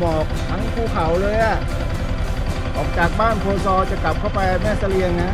หมอกทั้งภูเขาเลยอะออกจากบ้านโพซอจะกลับเข้าไปแม่เสลียงนะ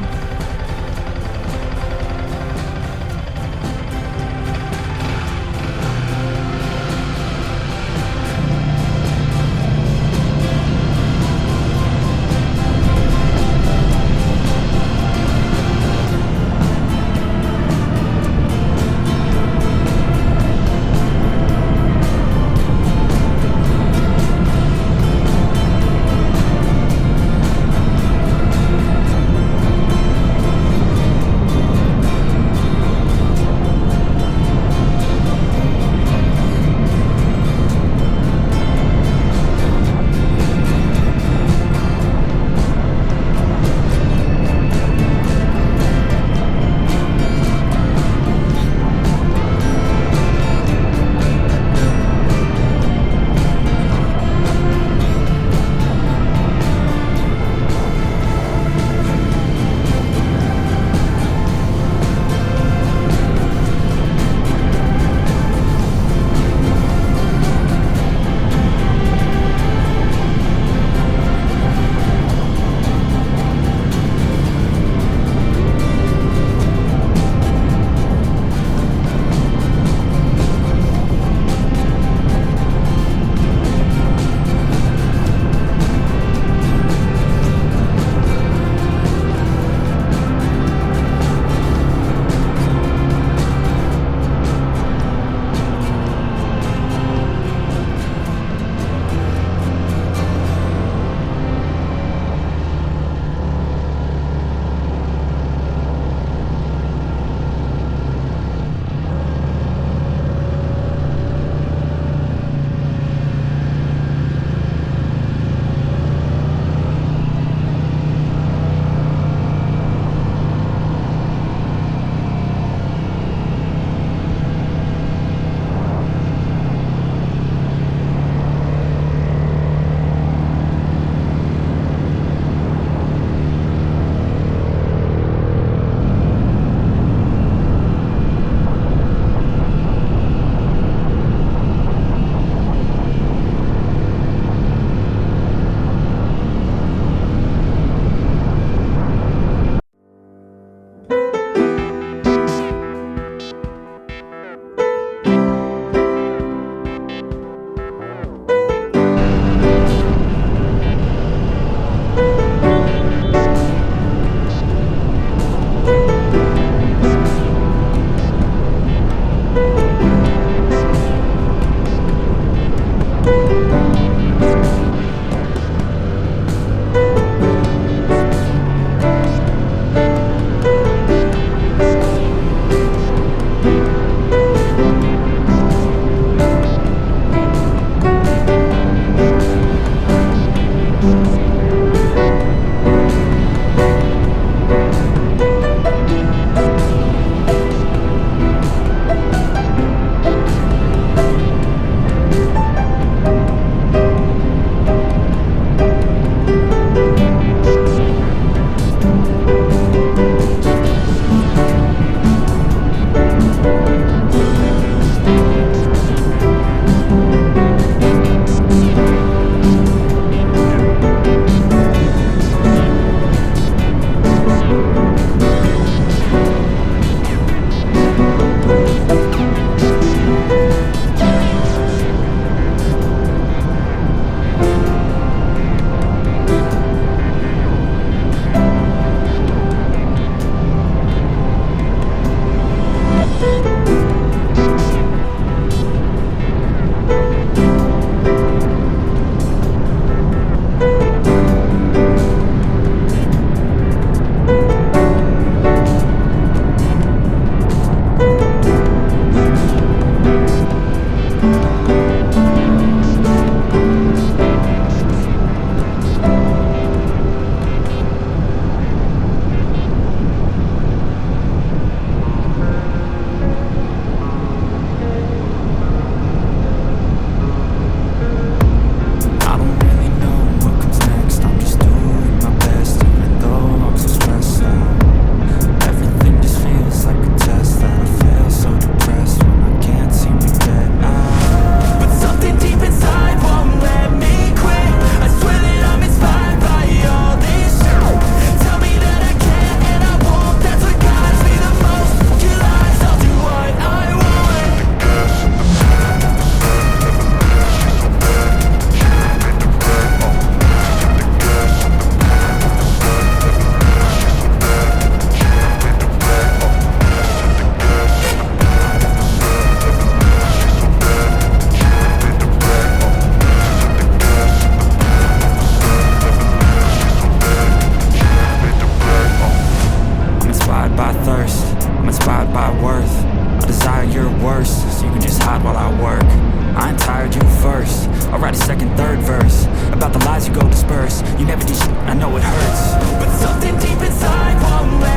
I'll write a second, third verse About the lies you go disperse. You never did I know it hurts. But something deep inside won't let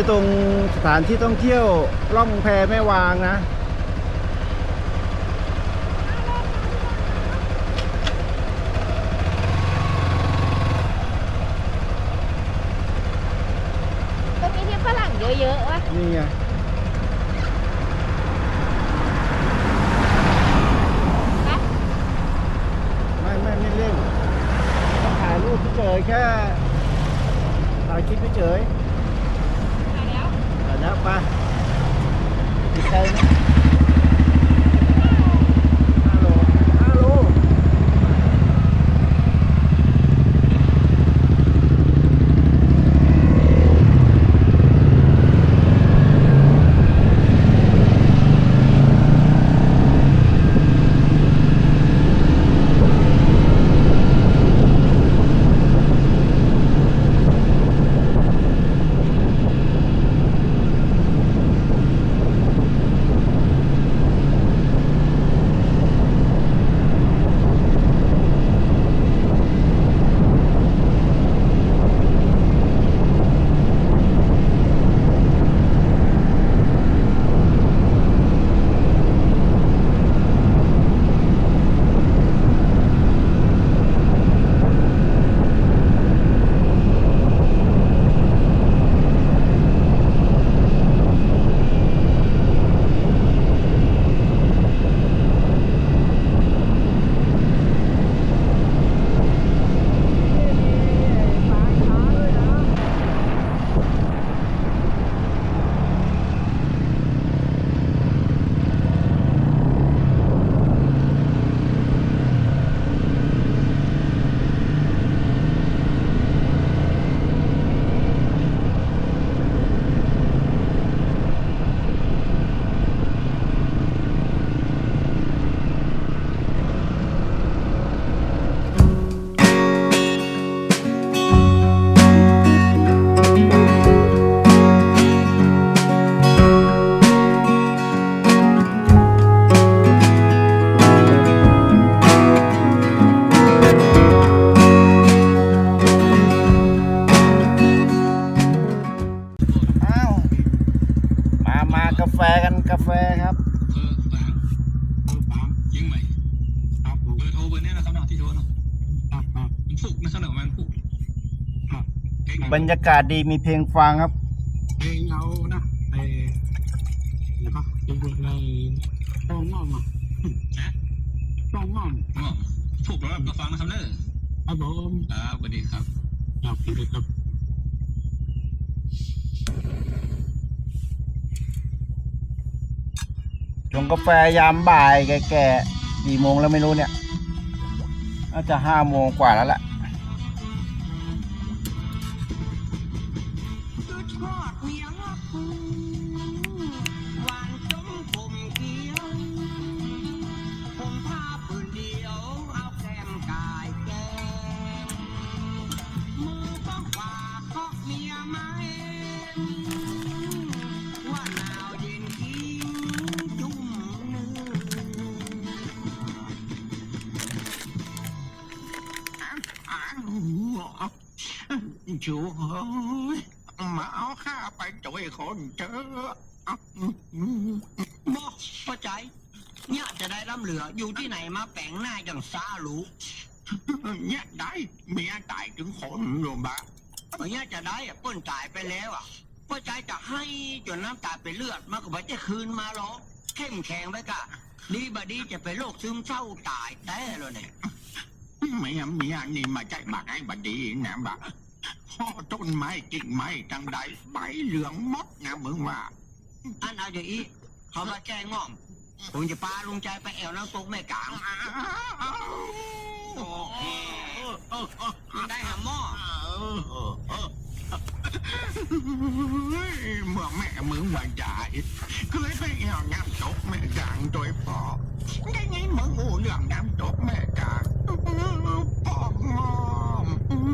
คือตรงสถานที่ท่องเที่ยวล่องแพแม่วางนะ ตรงนี้ที่ฝรั่งเยอะๆวะนี่ไงนะไม่ไม่ไม่เล่นถ่ายรูปเฉยๆแค่ถ่ายคลิปเฉยมาแล้ว ๆถ่าย รรยากาศดีมีเพลงฟังครับเก่งเอานะไอ้แล้วก็ยังเบอร์ในต้องงอมอะฮะต้องงอมงอมฟุกแล้วก็ฟังนะครับเนอะครับผมครับสวัสดีครับครับสวัสดีครับชงกาแฟยามบ่ายแก่ๆกี่โมงแล้วไม่รู้เนี่ย น่าจะห้าโมงกว่าแล้วแหละ เจอบอกเข้าใจเนี่ยจะได้ร่ำเหลืออยู่ที่ไหนมาแปลงหน้าอย่างซาลูเนี่ยได้เมียตายถึงคนโยมบะเนี่ยจะได้อะเปิ้นตายไปแล้วอะป้าใจจะให้จนน้ำตาเป็นเลือดมากกว่าจะคืนมาหรอกเข้มแข็งไว้กะดีบดีจะเป็นโรคซึมเศร้าตายแต้เลยเนี่ยเมียเมียนี่มาใจบากไอ้บดีนะบะ พ่อต้นไม้กิ่งไม้จังใดใบเหลืองมดนะมึงว่า อันเอาอย่างนี้เขามาแก้ง่อมผมจะพาลุงใจไปแอวน้ำตกแม่กลางได้หาหม้อเมื่อแม่มึงมาจ่ายก็เลยไปเอาน้ำตกแม่กลางโดยพ่อได้ไงมึงหูเรื่องน้ำตกแม่กลางพ่องอม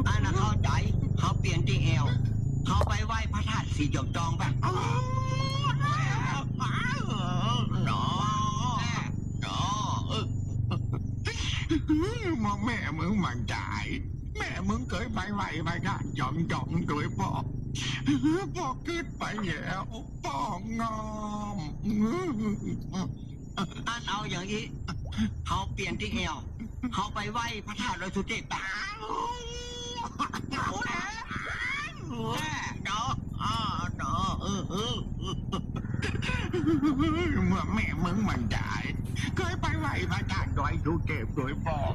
อันน่ะเข้าใจเขาเปลี่ยนที่แอวเขาไปไหว้ พระธาตุสีจอมจองแบบอ๋อหนอหนอเมื่อแม่มึงมาจ่าย แม่มึงเคยไปไหวไปกันจอมจอมโดยพ่อบอกคิดไปแล้วปองงอมอันเอาอย่างนี้เขาเปลี่ยนที่เอวเขาไปไหว้พระธาตุดอยสุเทพตาเนาะ อาเนาะเออเออเมื่อแม่มึงมันได้เคยไปไหว้พระธาตุดอยสุเทพโดยบอก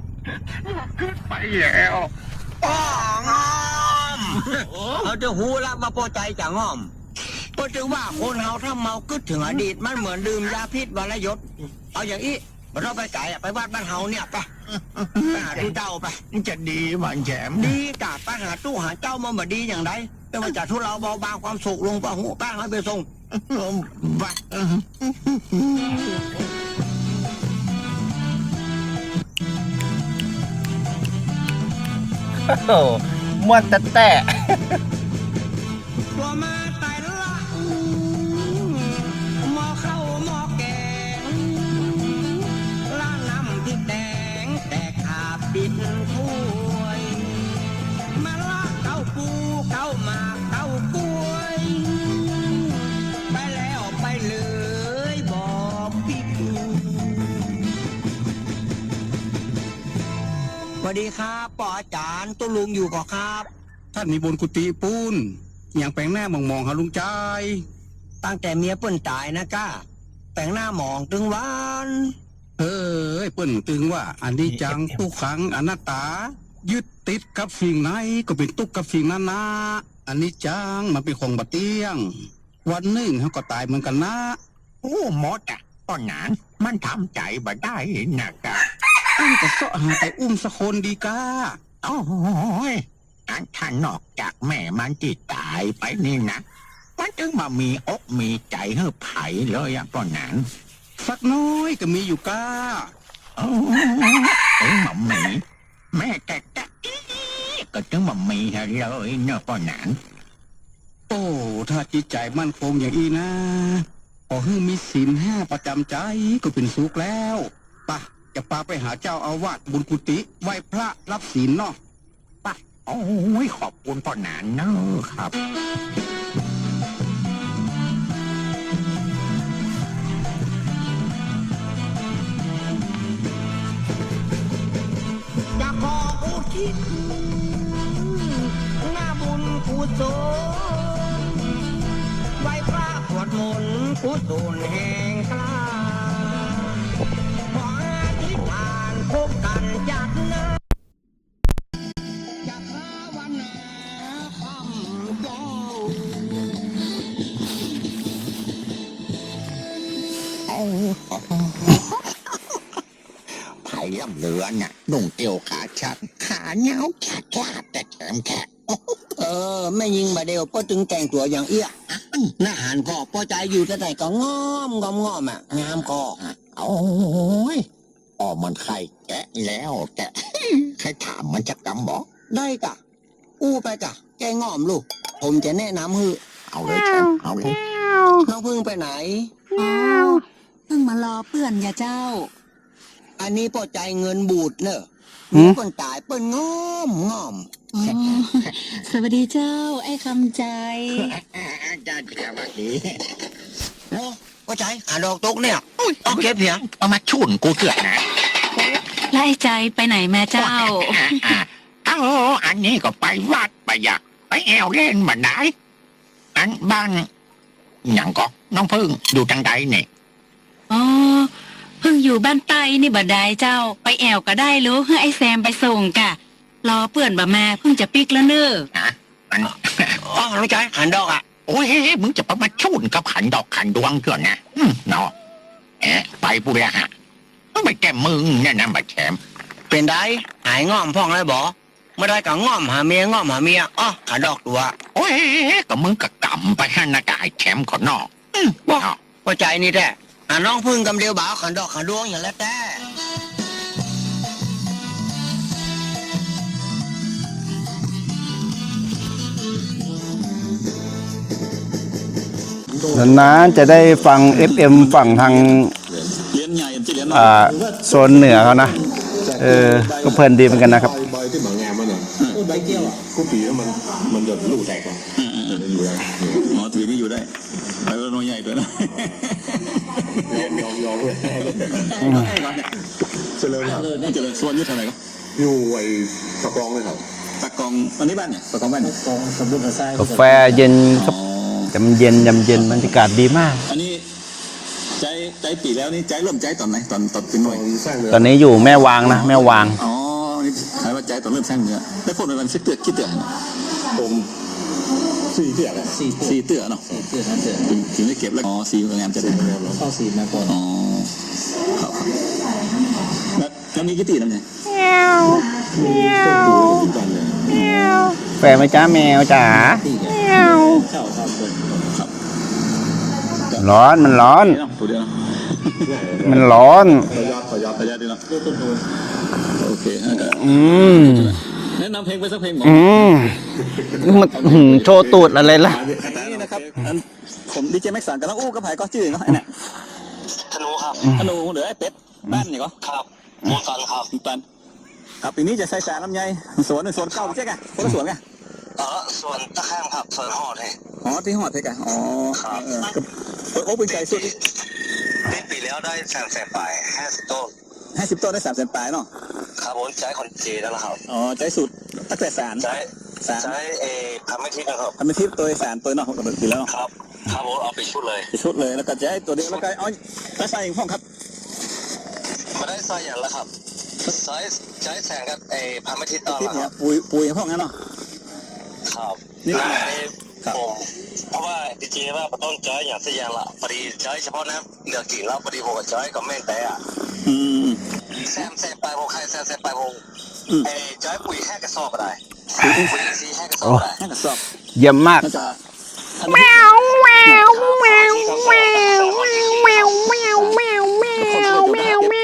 บอกคิดไปแล้วป้องอมเอาจะหูละมาพอใจจะงอมก็ถึงว่าคนเฮาถ้าเมาคิดถึงอดีตมันเหมือนดื่มยาพิษวรยศ เอาอย่างนี้เราไปไก่ไปวัดบ้านเฮาเนี่ยไปไปหาตู้เจ้าไปจะดีมันแฉมดีกะไปหาตู้หาเจ้ามาบ่ดีอย่างไร แต่ว่าจะทุเราเบาบางความสุขลงปะหูป้าให้ไปส่งบ้าโอ้โหม่วนแต่แต่ ตัวมา วัสดีครับปออาจารย์ตุลุงอยู่ก่อครับ ท่านมีบนกุฏิปูนอย่างแปลงหน้ามองมองๆหาลุงใจายตั้งแต่เมียเปิ้นตายนะก้าแต่งหน้าหมองตึงหวานเอ้ยเปิ้นตึงว่า อันนี้จังทุกขังอนัตตา ยึดติดกับสิ่งไหนก็เป็นตุกข์กับสิ่งนั้นนะอันนี้จังมันเป็นของบัดเตี้ยง วันหนึ่งเขาก็ตายเหมือนกันนะ โอ้หมดอะต้นหนานมันทำใจบ่ได้นะกะอันก็เสาะหาแต่อุ้มสักคนดีกาโอ้ยอันถ้านอกจากแม่มันที่ตายไปนี่นะ มันจึงมามีอกมีใจเฮ้อไผ่เลยอะต้นหนานสักน้อยก็มีอยู่กาโอ้เอ้ยมามีแม่แต่แต่ก็จึงมามีเลยเนาะต้นหนานโอ้ ถ้าจิตใจมั่นคงอย่างอีนะขอให้มีศีลห้าประจำใจก็เป็นสุขแล้ว จะปาไปหาเจ้าอาวาสบุญกุฏิไหว้พระรับศีลเนาะโอ้ยขอบคุณต้นหนานเนอะครับ จะขออุทิศหน้าบุญกุศลไหว้พระสวดมนต์กุศลแห่งกล้า บกันจากนาจากภาวนาคำโยไผ่ลำเรือน่ะนุ่งเอวขาชัด ขาเงาแขกแคบแต่แขมแขกเออไม่ยิงมาเดียวป้อถึงแต่งตัวอย่างเอี้ยหน้าหานก็ป้อใจอยู่แต่ไหนก็ง้อมงอมงอมอะงามก็โอ้ย อ๋อมันใครแกะแล้วแกะใครถามมันจะกำบอกได้กะ อู้ไปกะ แกงอมลูก ผมจะแนะนำฮือเอาเลยแชมป์เอาเลยน้องพึ่งไปไหนอ้าวเพิ่งมารอเพื่อนอย่าเจ้า อันนี้ป้อใจเงินบูดเนอะหืมมีคนตายเปิ้นง้อมง้อมอ๋อสวัสดีเจ้า ไอ้คำใจอาจารย์สวัสดีโอ้ป้อใจหาดอกตกเนี่ยเอาเก็บเพียงเอามาชุนกูเถื่อนนะแล้วไอ้ใจไปไหนแม่เจ้าอะอะเอ้าอันนี้ก็ไปวัดไปอยากไปแอวเล่นมาไหนอันบ้านอย่างก็น้องพึ่งอยู่ทางใดเนี่ยอ๋อเพิ่งอยู่บ้านไต้นี่บ่ได้เจ้า ไปแอวก็ได้รู้ให้ไอ้แซมไปส่งกะรอเพื่อนบ่มาเพิ่งจะปิกแล้วเนอะอันอ๋อน้องใจหันดอกอะ โอ้ยมึงจะไปมาชุนกับขันดอกขันดวงเถื่อนนะอืมเนาะแอะไปปุระฮะไม่แกมึงเนี่ยนะมาแชมป์เป็นได้หายง้อมพ่องเลยบ่ไม่ได้ก็ง้อมหาเมียง้อมหาเมียอ๋อหาดอกตัว โอ้ยก็มึงก็กำไปให้นากายแชมป์ขอนอกอืมเนาะป้อใจนี่แท้หาน้องพึ่งกำเดียวบ่าวขันดอกขันดวงอย่างแล้วแต่ นานๆจะได้ฟัง FM ฝั่งทางอ่าโซนเหนือเขานะ เออ ก็เพลินดีเหมือนกันนะครับใบที่หมางามมันอะใบเกี้ยวอะกูปีมันมันจะลูกแตกอะอ๋อถือนี่อยู่ได้ไปรถน้อยใหญ่ด้วยนะยอมยอมเลยเจริญเจริญส่วนยุทธอะไรก็อยู่ไอ้ตะกรองเลยครับตะกองอันนี้บ้านเนี่ยตะกองบ้านเนี่ยกาแฟเย็นครับ อ๋อแต่มันเย็นยำเย็นบรรยากาศดีมาก อันนี้ใจใจปีแล้วนี่ใจเริ่มใจตอนไหนตอนตอนเป็นหน่วยสร้างเรือตอนนี้อยู่แม่วางนะ แม่วาง อ๋อนี่หมายว่าใจตอนเริ่มสร้างเนื้อได้พูดในวันสิบเตือกี่เตือนผมสี่เที่ยงอะสี่เตือเนาะสี่เตือเตือถึงได้เก็บแล้วอ๋อสี่งานจะได้เข้าสี่มาก่อนอ๋อครับครับแล้วแล้วมีกี่ตีนั่นเนี่ยทุกวันเลยแฟนไหมจ้าแมวจ๋าเข้าค รับเปิดครับร้อนมันร้อนนี่เนาะตัวเดียวเนาะมันร้อน ขอยอดขอยอดระยะดีเนาะโอเคฮะอืมแนะนำเพลงไปสักเพลงหมออืมมันหืมโชว์ตูดอะไรล่ะ นี่นะครับอันผมดีเจแม็กซ์สันกำลังอู้กับไผ่ก็ชื่อเนาะไอ้เนี่ยธนูครับธนูเหลือไอ้เป็ดบ้านนี่ก็ครับมูตันครับตันครับปีนี้จะใส่สารลำไยสวนหนึ่งสวนเก่าใช่ไหมคนละสวนไงเออส่วนตะแคงครับส่วนหอดให้อ๋อที่หอดเพกอะอ๋อครับเออกับโอ้เป็นใจสุดปีปีแล้วได้แสนแสนปลายห้าสิบต้นห้าสิบต้นได้สามแสนปลายเนาะครับผมใช้คนจีนนั่นแหละครับอ๋อใจสุดตั้งแต่สารใช้สารใช้เอทำไม่ทิศนะครับทำเป็นทิปตัวสารตัวเนาะปกติแล้วเนาะครับครับผมเอาไปชุดเลยชุดเลยแล้วก็จะให้ตัวเดียวแล้วก็เอาแล้วใส่อีกห้องครับมาได้ใส่อย่างละครับใช้ใช้แสงกับเอทำไม่ทิศตอนทิปละคเนี่รัยบปุยปุยห้องนั้นเนาะ นี่ครับผมเพราะว่าจริงๆว่าต้นจ้อยอย่างสยามละพอดีจ้อยเฉพาะนะเหลือกี่แล้วพอดีผมกับจ้อยกับแม่แต่อะอืมแซมแซมไปวงใครแซมแซมไปวงไอ้จ้อยปุ๋ยแค่กระสอบอะไรปุ๋ยซีแค่กระสอบอะไรแค่กระสอบเยี่ยมมากแมวแมวแมวแมวแมวแมวแมวแมว